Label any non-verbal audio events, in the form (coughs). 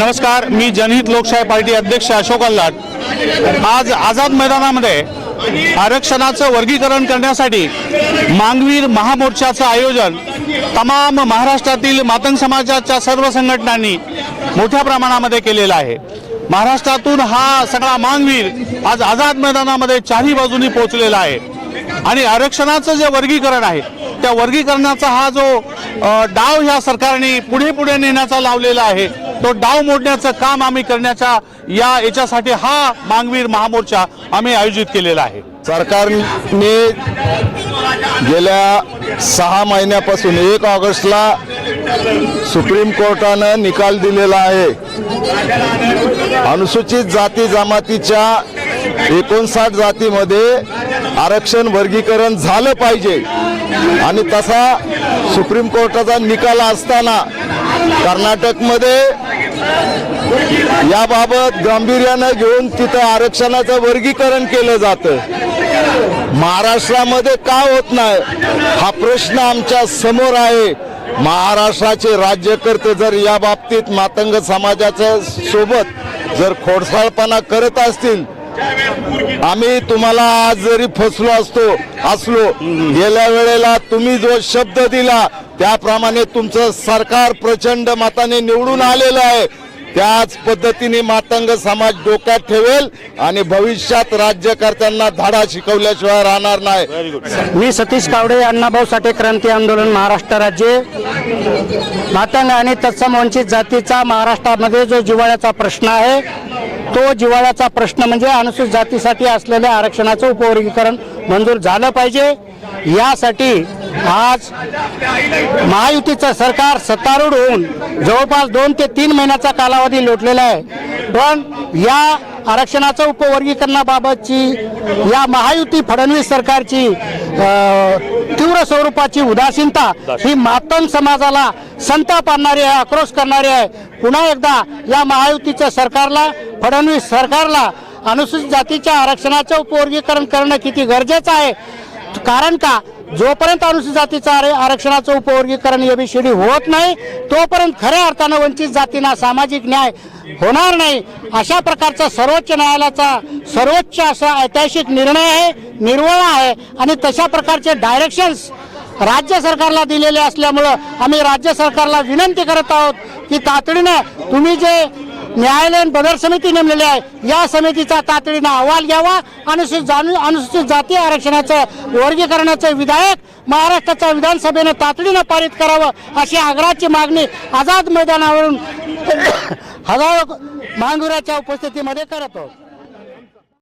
नमस्कार मी जनहित लोकशाही पार्टी अध्यक्ष अशोक अल्लाट. आज आझाद मैदानामध्ये आरक्षणाचं वर्गीकरण करण्यासाठी मांगवीर महामोर्चाचं आयोजन तमाम महाराष्ट्रातील मातंग समाजाच्या सर्व संघटनांनी मोठ्या प्रमाणामध्ये केलेलं आहे. महाराष्ट्रातून हा सगळा मांगवीर आज आझाद मैदानामध्ये चारही बाजूनी पोहोचलेला आहे. आणि आरक्षणाचं जे वर्गीकरण आहे त्या वर्गीकरणाचा हा जो डाव ह्या सरकारने पुढे पुढे नेण्याचा लावलेला आहे. तो डाव मोडण्याचं काम आम्ही करण्याचा या याच्यासाठी हा मांगवीर महामोर्चा आम्ही आयोजित केलेला आहे. सरकारने गेल्या सहा महिन्यापासून एक ऑगस्टला सुप्रीम कोर्टानं निकाल दिलेला आहे. अनुसूचित जाती जमातीच्या एकोणसाठ जातीमध्ये आरक्षण वर्गीकरण झालं पाहिजे. आणि तसा सुप्रीम कोर्टाचा निकाल असताना कर्नाटकमध्ये याबाबत गांभीर्यानं घेऊन तिथं आरक्षणाचं वर्गीकरण केलं जातं. महाराष्ट्रामध्ये का होत नाही? हा प्रश्न आमच्यासमोर आहे. महाराष्ट्राचे राज्यकर्ते जर या बाबतीत मातंग समाजाच्या सोबत जर खोडसाळपणा करत असतील आम्ही तुम्हाला आज जरी फसलो असतो असलो गेल्या वेळेला तुम्ही जो शब्द दिला त्याप्रमाणे तुमचं सरकार प्रचंड मताने निवडून आलेलं आहे. त्याच पद्धतीने मातंग समाज डोक्यात ठेवेल आणि भविष्यात राज्यकर्त्यांना धडा शिकवल्याशिवाय राहणार नाही. मी सतीश कावडे अण्णाभाऊ साठे क्रांती आंदोलन महाराष्ट्र राज्य. मातंग आणि तत्सम वंचित जातीचा महाराष्ट्रामध्ये जो जिव्हाळ्याचा प्रश्न आहे तो जिव्हाळ्याचा प्रश्न म्हणजे अनुसूचित जातीसाठी असलेल्या आरक्षणाचं उपवर्गीकरण मंजूर झालं पाहिजे. यासाठी आज महायुतीचं सरकार सत्तारूढ होऊन जवळपास दोन ते तीन महिन्याचा कालावधी लोटलेला आहे. पण या आरक्षणाचं उपवर्गीकरणाबाबतची या महायुती फडणवीस सरकारची तीव्र स्वरूपाची उदासीनता ही मातम समाजाला संताप आणणारी आहे आक्रोश करणारी आहे. पुन्हा एकदा या महायुतीच्या सरकारला फडणवीस सरकारला अनुसूचित जातीच्या आरक्षणाचं उपवर्गीकरण करणं किती गरजेचं आहे? कारण का? जोपर्यंत अनुसूचित जातीचं आरे आरक्षणाचं उपवर्गीकरण एबीसीडी होत नाही तोपर्यंत खऱ्या अर्थानं वंचित जातींना सामाजिक न्याय होणार नाही. अशा प्रकारचा सर्वोच्च न्यायालयाचा सर्वोच्च असा ऐतिहासिक निर्णय आहे निर्वळा आहे. आणि तशा प्रकारचे डायरेक्शन्स राज्य सरकारला दिलेले असल्यामुळं आम्ही राज्य सरकारला विनंती करत आहोत की तातडीनं तुम्ही जे न्यायालयीन बदल समिती नेमलेली आहे. या समितीचा तातडीनं अहवाल घ्यावा. अनुसूचित जाणू अनुसूचित जाती आरक्षणाचं वर्गीकरणाचं विधायक महाराष्ट्राच्या विधानसभेनं तातडीनं पारित करावं अशी आग्रहाची मागणी आझाद मैदानावरून (coughs) हजारो मांगुराच्या उपस्थितीमध्ये करतो.